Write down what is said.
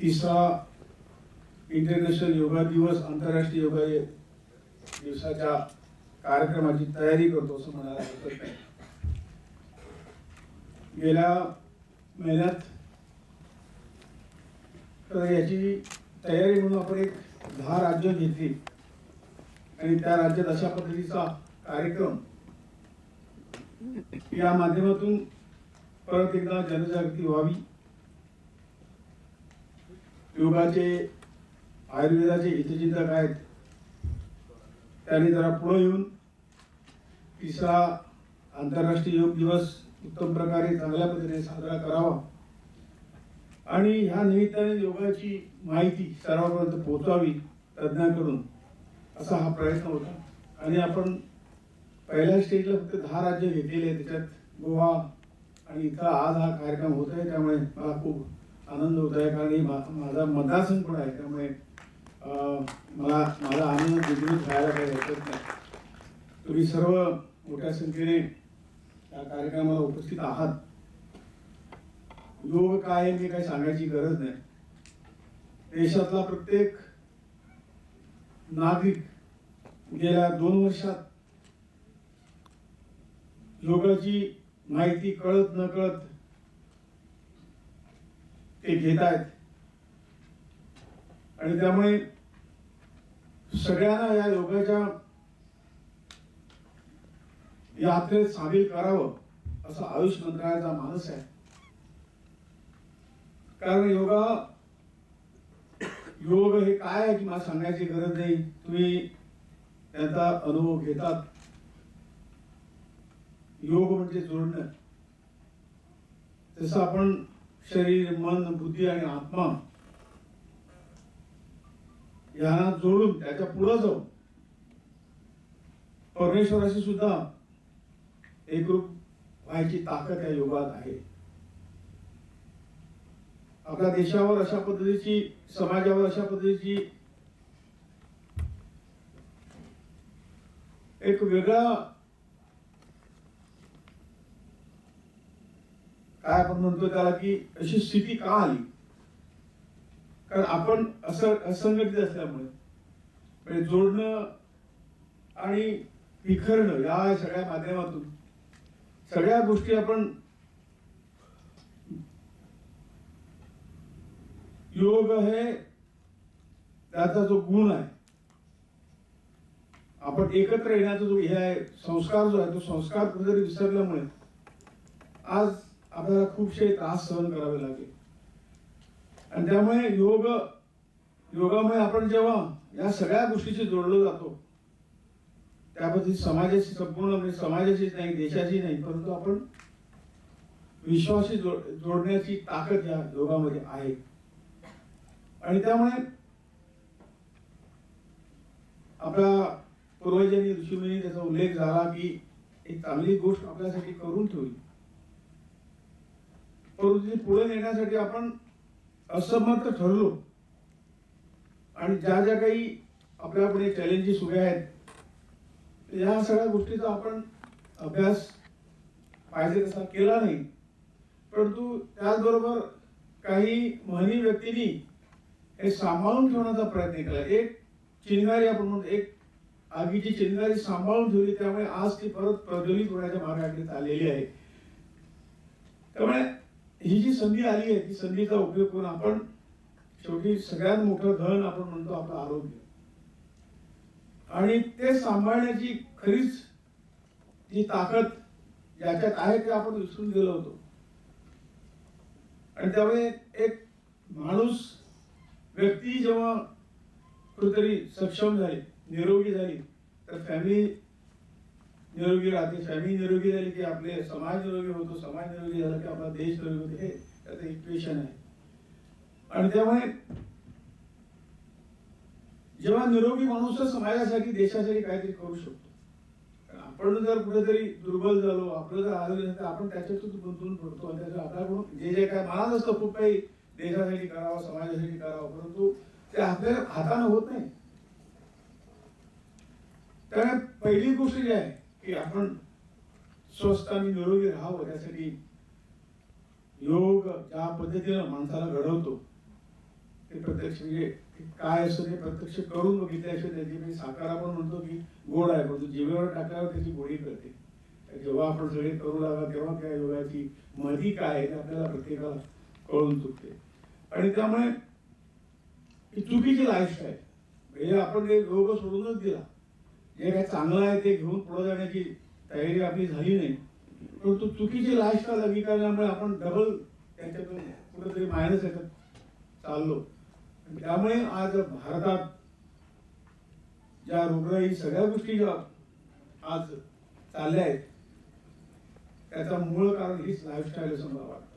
तिसरा इंटरनॅशनल योगा दिवस आंतरराष्ट्रीय योगा दिवसाच्या कार्यक्रमाची तयारी करतो असं म्हणायला हरकत नाही. गेल्या महिन्यात तर याची तयारी म्हणून आपण एक दहा राज्य घेतली. आणि त्या राज्यात अशा पद्धतीचा कार्यक्रम या माध्यमातून परत एकदा जनजागृती व्हावी. योगाचे आयुर्वेदाचे हितचिंतक आहेत. त्यांनी जरा पुढे येऊन तिसरा आंतरराष्ट्रीय योग दिवस उत्तम प्रकारे चांगल्या पद्धतीने साजरा करावा. आणि ह्या निमित्ताने योगाची माहिती सर्वांपर्यंत पोहोचावी तज्ज्ञांकडून असा हा प्रयत्न होता. आणि आपण पहिल्या स्टेजला फक्त दहा राज्य घेतलेले आहेत. त्याच्यात गोवा आणि इथं आज हा कार्यक्रम होत आहे. त्यामुळे मला खूप आनंद होत आहे कारण ही माझा मतदारसंघ पण आहे त्यामुळे मला माझा आनंद द्विगुणित व्हायला काही हरकत नाही. तुम्ही सर्व मोठ्या संख्येने या कार्यक्रमाला उपस्थित आहात. योग काय आहे हे काही सांगायची गरज नाही. देशातला प्रत्येक नागरिक गेल्या दोन वर्षात योगाची माहिती कळत न कळत ते घेत आहेत आणि त्यामुळे सगळ्यांना या योगाच्या यात्रेत सामील करावं असं आयुष मंत्रालयाचा मानस आहे. कारण योगा योग हे काय आहे की मला सांगायची गरज नाही. तुम्ही त्याचा अनुभव घेतात. योग म्हणजे जोडणं. जसं आपण शरीर मन बुद्धी आणि आत्मा यांना जोडून त्याच्या पुढे जाऊन परमेश्वराशी सुद्धा एकरूप व्हायची ताकद या योगात आहे. आपल्या देशावर अशा पद्धतीची समाजावर अशा पद्धतीची एक वेगळा काय आपण म्हणतो त्याला की अशी स्थिती का आली? कारण आपण असं असंघटित असल्यामुळे म्हणजे जोडणं आणि विखरणं या सगळ्या माध्यमातून सगळ्या गोष्टी आपण योग हे त्याचा जो गुण आहे आपण एकत्र येण्याचा जो हे आहे संस्कार जो आहे तो संस्कार कुठेतरी विसरल्यामुळे आज आपल्याला खूपशे त्रास सहन करावे लागले. आणि त्यामुळे योग योगामुळे आपण जेव्हा या सगळ्या गोष्टीशी जोडलो जातो त्याबद्दल समाजाशी संपूर्ण म्हणजे समाजाचीच नाही देशाची नाही परंतु आपण विश्वाशी जोड जोडण्याची ताकद या योगामध्ये आहे. आणि त्यामुळे आपल्या पूर्वजांनी ऋषीमुनी त्याचा उल्लेख झाला की एक चांगली गोष्ट आपल्यासाठी करून ठेवली. प्रवृत्ती पुढे नेण्यासाठी आपण असमर्थ ठरलो. आणि ज्या ज्या काही आपल्यापुढे चॅलेंजेस उभे आहेत या सगळ्या गोष्टीचा आपण अभ्यास पाहिजे तसा केला नाही. परंतु त्याचबरोबर काही महनी व्यक्तींनी हे सांभाळून ठेवण्याचा प्रयत्न केला. एक चिंगारी आपण म्हणतो एक आगीची चिंगारी सांभाळून ठेवली त्यामुळे आज ती परत प्रज्वलित होण्याच्या मार्गाकडे आलेली आहे. त्यामुळे ही जी संधी आली आहे ती संधीचा उपयोग करून आपण शेवटी सगळ्यात मोठं धन आपण म्हणतो आपलं आरोग्य. आणि ते सांभाळण्याची खरीच जी ताकद ज्याच्यात आहे ते आपण विसरून गेलो होतो. आणि त्यामुळे एक माणूस व्यक्ती जेव्हा कुठेतरी सक्षम झाली निरोगी झाली तर फॅमिली निरोगी राहते फॅमिली निरोगी झाली की आपले समाज निरोगी होतो समाज निरोगी झाला की आपला देश निरोगी होतो हे त्याचं इक्वेशन आहे. आणि त्यामुळे जेव्हा निरोगी माणूस समाजासाठी देशासाठी काहीतरी करू शकतो. आपण जर कुठेतरी दुर्बल झालो आपलं जर आरोग्य तर आपण त्याच्यातच गुंतवून पडतो आणि त्याच्या आपल्याकडून जे जे काय मला असतं खूप काही देशासाठी करावं समाजासाठी करावं परंतु ते आपल्या हाताने होत नाही. त्यामुळे पहिली गोष्ट जी आहे की आपण स्वस्थ आणि निरोगी राहावं त्यासाठी योग ज्या पद्धतीनं माणसाला घडवतो ते प्रत्यक्ष म्हणजे काय असतं ते प्रत्यक्ष करून बघितल्याशिवाय त्याची म्हणजे साखर आपण म्हणतो की गोड आहे परंतु जिभेवर टाकल्यावर त्याची गोडी कळते. जेव्हा आपण सगळे करू लागला तेव्हा त्या योगाची मधी काय आहे ते आपल्याला प्रत्येकाला कळून चुकते. आणि त्यामुळे ही चुकीची लाईफस्टाईल म्हणजे आपण ते योग सोडूनच दिला. हे काय चांगलं आहे ते घेऊन पुढे जाण्याची तयारी आपली झाली नाही. परंतु चुकीची लाईफस्टाईल अंगीकारल्यामुळे आपण डबल त्याच्यातून कुठेतरी मायनस याच्यात चाललो. त्यामुळे आज भारतात ज्या रोगराई सगळ्या गोष्टी ज्या आज चालल्या आहेत त्याचं मूळ कारण हीच लाईफस्टाईल असं मला वाटतं.